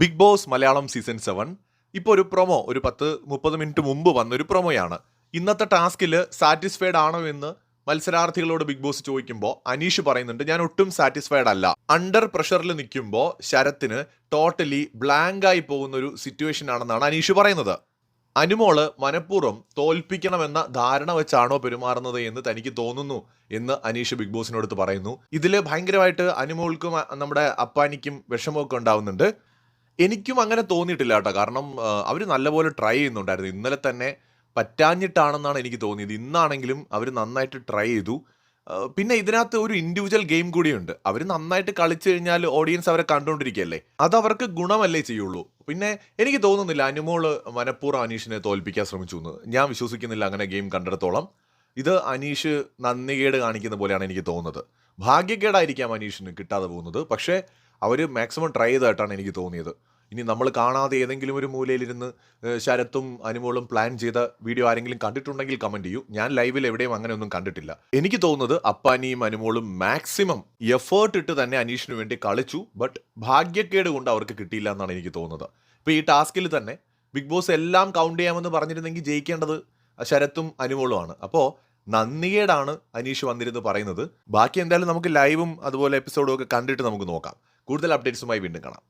Bigg Boss Malayalam season seven ഇപ്പോൾ ഒരു promo ഒരു പത്ത് മുപ്പത് മിനിറ്റ് മുമ്പ് വന്നൊരു പ്രൊമോയാണ് ഇന്നത്തെ ടാസ്കിൽ സാറ്റിസ്ഫൈഡ് ആണോ എന്ന് മത്സരാർത്ഥികളോട് ബിഗ് ബോസ് ചോദിക്കുമ്പോൾ അനീഷ് പറയുന്നുണ്ട് ഞാൻ ഒട്ടും സാറ്റിസ്ഫൈഡ് അല്ല. അണ്ടർ പ്രഷറിൽ നിൽക്കുമ്പോൾ ശരത്തിന് ടോട്ടലി ബ്ലാങ്ക് ആയി പോകുന്ന ഒരു സിറ്റുവേഷൻ ആണെന്നാണ് അനീഷ് പറയുന്നത്. അനുമോൾ മനഃപൂർവം തോൽപ്പിക്കണമെന്ന ധാരണ വെച്ചാണോ പെരുമാറുന്നത് എന്ന് തനിക്ക് തോന്നുന്നു എന്ന് അനീഷ് ബിഗ് ബോസിനോടുത്ത് പറയുന്നു. ഇതിൽ ഭയങ്കരമായിട്ട് അനുമോൾക്കും നമ്മുടെ അപ്പാനിക്കും വിഷമമൊക്കെ ഉണ്ടാവുന്നുണ്ട്. എനിക്കും അങ്ങനെ തോന്നിയിട്ടില്ല കേട്ടോ കാരണം അവർ നല്ലപോലെ ട്രൈ ചെയ്യുന്നുണ്ടായിരുന്നു. ഇന്നലെ തന്നെ പറ്റാഞ്ഞിട്ടാണെന്നാണ് എനിക്ക് തോന്നിയത്. ഇന്നാണെങ്കിലും അവർ നന്നായിട്ട് ട്രൈ ചെയ്തു. പിന്നെ ഇതിനകത്ത് ഒരു ഇൻഡിവിജ്വൽ ഗെയിം കൂടിയുണ്ട്. അവർ നന്നായിട്ട് കളിച്ചു കഴിഞ്ഞാൽ ഓഡിയൻസ് അവരെ കണ്ടുകൊണ്ടിരിക്കുകയല്ലേ അത് അവർക്ക് ഗുണമല്ലേ ചെയ്യുള്ളൂ. പിന്നെ എനിക്ക് തോന്നുന്നില്ല അനുമോൾ മനഃപൂർവം അനീഷിനെ തോൽപ്പിക്കാൻ ശ്രമിച്ചു എന്ന്. ഞാൻ വിശ്വസിക്കുന്നില്ല അങ്ങനെ ഗെയിം കണ്ടിടത്തോളം. ഇത് അനീഷ് നന്ദികേട് കാണിക്കുന്ന പോലെയാണ് എനിക്ക് തോന്നുന്നത്. ഭാഗ്യക്കേടായിരിക്കാം അനീഷിന് കിട്ടാതെ പോകുന്നത്. പക്ഷേ അവർ മാക്സിമം ട്രൈ ചെയ്തതായിട്ടാണ് എനിക്ക് തോന്നിയത്. ഇനി നമ്മൾ കാണാതെ ഏതെങ്കിലും ഒരു മൂലയിലിരുന്ന് ശരത്തും അനുമോളും പ്ലാൻ ചെയ്ത വീഡിയോ ആരെങ്കിലും കണ്ടിട്ടുണ്ടെങ്കിൽ കമന്റ് ചെയ്യൂ. ഞാൻ ലൈവിൽ എവിടെയും അങ്ങനെയൊന്നും കണ്ടിട്ടില്ല. എനിക്ക് തോന്നുന്നത് അപ്പാനിയും അനുമോളും മാക്സിമം എഫേർട്ട് ഇട്ട് തന്നെ അനീഷിന് വേണ്ടി കളിച്ചു. ബട്ട് ഭാഗ്യക്കേട് കൊണ്ട് അവർക്ക് കിട്ടിയില്ല എന്നാണ് എനിക്ക് തോന്നുന്നത്. ഇപ്പോൾ ഈ ടാസ്കിൽ തന്നെ ബിഗ് ബോസ് എല്ലാം കൗണ്ട് ചെയ്യാമെന്ന് പറഞ്ഞിരുന്നെങ്കിൽ ജയിക്കേണ്ടത് ശരത്തും അനുമോളുമാണ് അപ്പോൾ നന്ദികേടാണ് അനീഷ് വന്നിരുന്ന് പറയുന്നത്. ബാക്കി എന്തായാലും നമുക്ക് ലൈവും അതുപോലെ എപ്പിസോഡും ഒക്കെ കണ്ടിട്ട് നമുക്ക് നോക്കാം. കൂടുതൽ അപ്ഡേറ്റ്സുമായി വീണ്ടും കാണാം.